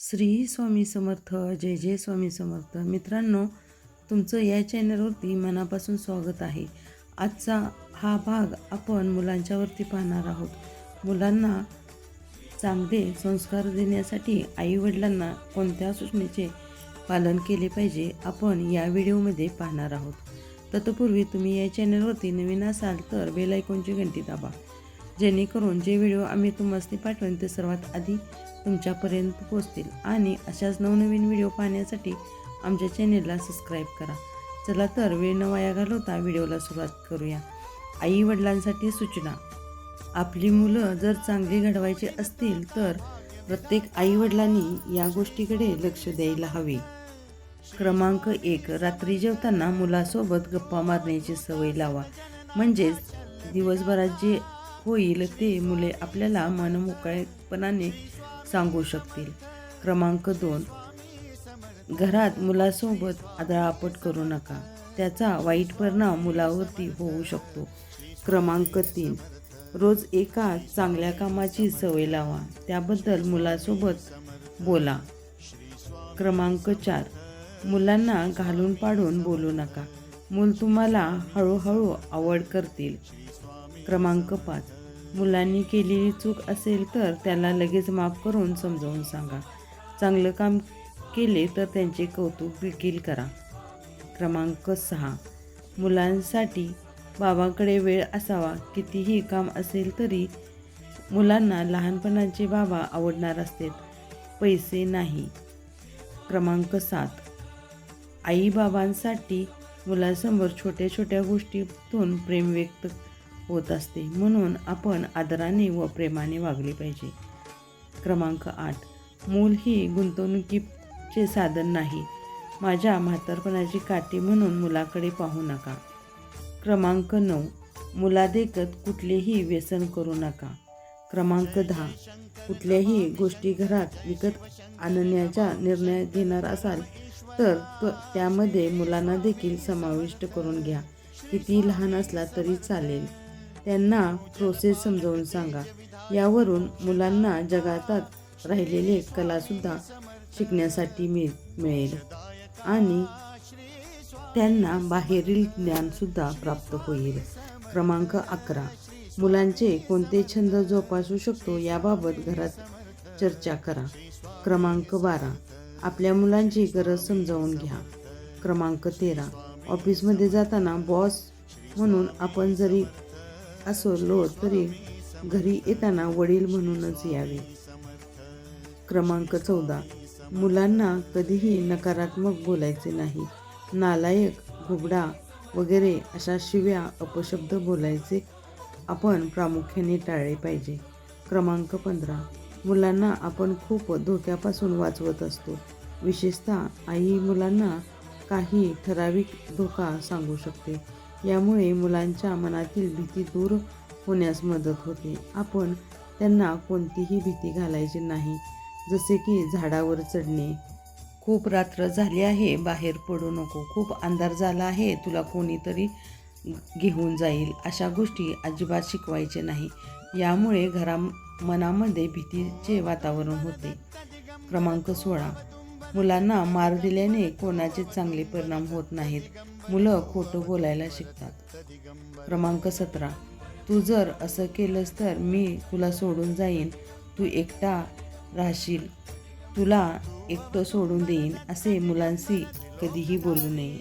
श्री स्वामी समर्थ जय जय स्वामी समर्थ. मित्रांनो तुमचं या चॅनलवरती मनापासून स्वागत आहे. आजचा हा भाग आपण मुलांच्यावरती पाहणार आहोत. मुलांना चांगले संस्कार देण्यासाठी आईवडिलांना कोणत्या सूचनेचे पालन केले पाहिजे आपण या व्हिडिओमध्ये पाहणार आहोत. तत्पूर्वी तुम्ही या चॅनलवरती नवीन असाल तर बेलायकॉनची घंटी दाबा. जेणेकरून जे व्हिडिओ आम्ही तुम्हाला पाठवेन ते सर्वात आधी तुमच्यापर्यंत पोहोचतील. आणि अशाच नवनवीन व्हिडिओ पाहण्यासाठी आमच्या चॅनेलला सबस्क्राईब करा. चला तर वेळ न वाया घालवता व्हिडिओला सुरुवात करूया. आई वडिलांसाठी सूचना. आपली मुलं जर चांगली घडवायची असतील तर प्रत्येक आईवडिलांनी या गोष्टीकडे लक्ष द्यायला हवे. क्रमांक एक. रात्री जेवताना मुलासोबत गप्पा मारण्याची सवय लावा. म्हणजेच दिवसभरात जे होईल ते मुले आपल्याला मनमोकळेपणाने सांगू शकतील. क्रमांक दोन. घरात मुलासोबत आदळापट करू नका. त्याचा वाईट परिणाम मुलावरती होऊ शकतो. क्रमांक तीन. रोज एका चांगल्या कामाची सवय लावा. त्याबद्दल मुलासोबत बोला. क्रमांक चार. मुलांना घालून पाडून बोलू नका. मूल तुम्हाला हळूहळू आवड करतील. क्रमांक पाच. मुलांनी केलेली चूक असेल तर त्याला लगेच माफ करून समजावून सांगा. चांगलं काम केले तर त्यांचे कौतुक देखील करा. क्रमांक सहा. मुलांसाठी बाबांकडे वेळ असावा. कितीही काम असेल तरी मुलांना लहानपणाचे बाबा आवडणार असतात. पैसे नाही. क्रमांक सात. आईबाबांसाठी मुलांसमोर छोट्या छोट्या गोष्टीतून प्रेम व्यक्त होत असते. म्हणून आपण आदराने व प्रेमाने वागले पाहिजे. क्रमांक आठ. मूल ही गुंतवणुकीचे साधन नाही. माझ्या म्हातारपणाची काठी म्हणून मुलाकडे पाहू नका. क्रमांक नऊ. मुलादेखत कुठलेही व्यसन करू नका. क्रमांक दहा. कुठल्याही गोष्टी घरात विकत आणण्याचा निर्णय घेणार असाल तर तो त्यामध्ये मुलांना देखील समाविष्ट करून घ्या. किती लहान असला तरी चालेल. त्यांना प्रोसेस समजावून सांगा. यावरून मुलांना जगातात राहिलेले कलासुद्धा शिकण्यासाठी मिळ मिळेल. आणि त्यांना बाहेरील ज्ञानसुद्धा प्राप्त होईल. क्रमांक अकरा. मुलांचे कोणते छंद जोपासू शकतो याबाबत घरात चर्चा करा. क्रमांक बारा. आपल्या मुलांची गरज समजावून घ्या. क्रमांक तेरा. ऑफिसमध्ये जाताना बॉस म्हणून आपण जरी असलो तरी घरी येताना वडील म्हणूनच यावे. क्रमांक चौदा. मुलांना कधीही नकारात्मक बोलायचे नाही. नालायक घुबडा वगैरे अशा शिव्या अपशब्द बोलायचे आपण प्रामुख्याने टाळले पाहिजे. क्रमांक पंधरा. मुलांना आपण खूप धोक्यापासून वाचवत असतो. विशेषतः आई मुलांना काही ठराविक धोका सांगू शकते. यामुळे मुलांच्या मनातील भीती दूर होण्यास मदत होते. आपण त्यांना कोणतीही भीती घालायची नाही. जसे की झाडावर चढणे. खूप रात्र झाली आहे बाहेर पडू नको. खूप अंधार झाला आहे तुला कोणीतरी घेऊन जाईल. अशा गोष्टी अजिबात शिकवायचे नाही. यामुळे घरा मनामध्ये भीतीचे वातावरण होते. क्रमांक सोळा. मुलांना मार दिल्याने कोणाचे चांगले परिणाम होत नाहीत. मुलं खोटं बोलायला शिकतात. क्रमांक सतरा. तू जर असं केलंस तर मी तुला सोडून जाईन. तू एकटा राहशील. तुला एकटं सोडून देईन असे मुलांशी कधीही बोलू नये.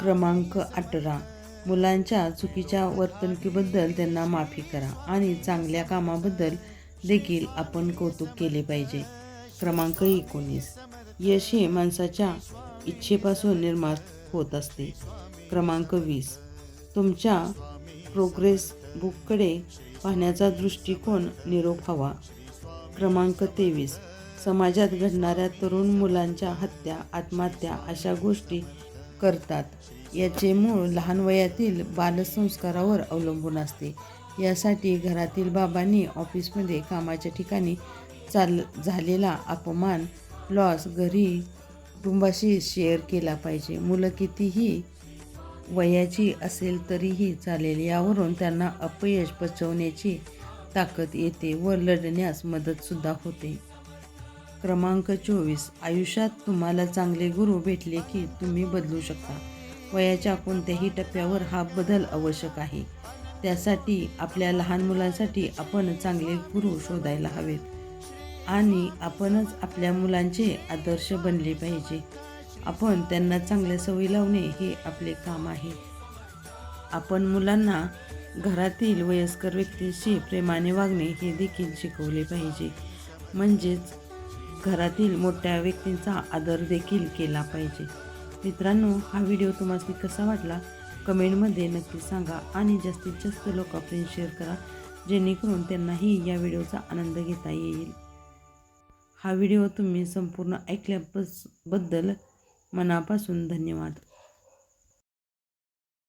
क्रमांक अठरा. मुलांच्या चुकीच्या वर्तणुकीबद्दल त्यांना माफी करा आणि चांगल्या कामाबद्दल देखील आपण कौतुक केले पाहिजे. क्रमांक एकोणीस. यश हे माणसाच्या इच्छेपासून निर्माण होत असते. क्रमांक वीस. तुमच्या प्रोग्रेस बुककडे पाहण्याचा दृष्टिकोन निरोप हवा. क्रमांक तेवीस. समाजात घडणाऱ्या तरुण मुलांच्या हत्या आत्महत्या अशा गोष्टी करतात. याचे मूळ लहान वयातील बालसंस्कारावर अवलंबून असते. यासाठी घरातील बाबांनी ऑफिसमध्ये कामाच्या ठिकाणी चाल झालेला अपमान लॉस घरी कुटुंबाशी शेअर केला पाहिजे. मुलं कितीही वयाची असेल तरीही चालेल यावरून त्यांना अपयश पचवण्याची ताकद येते व लढण्यास मदतसुद्धा होते. क्रमांक चोवीस. आयुष्यात तुम्हाला चांगले गुरु भेटले की तुम्ही बदलू शकता. वयाच्या कोणत्याही टप्प्यावर हा बदल आवश्यक आहे. त्यासाठी आपल्या लहान मुलांसाठी आपण चांगले गुरु शोधायला हवेत. आणि आपणच आपल्या मुलांचे आदर्श बनले पाहिजे. आपण त्यांना चांगल्या सवयी लावणे हे आपले काम आहे. आपण मुलांना घरातील वयस्कर व्यक्तीशी प्रेमाने वागणे हे देखील शिकवले पाहिजे. म्हणजेच घरातील मोठ्या व्यक्तींचा आदर देखील केला पाहिजे. मित्रांनो हा व्हिडिओ तुम्हाला कसा वाटला? कमेंटमध्ये नक्की सांगा आणि जास्तीत जास्त लोकांपर्यंत शेअर करा जेणेकरून त्यांनाही या व्हिडिओचा आनंद घेता येईल. हा व्हिडिओ तुम्ही संपूर्ण ऐकल्याबद्दल मनापासून धन्यवाद.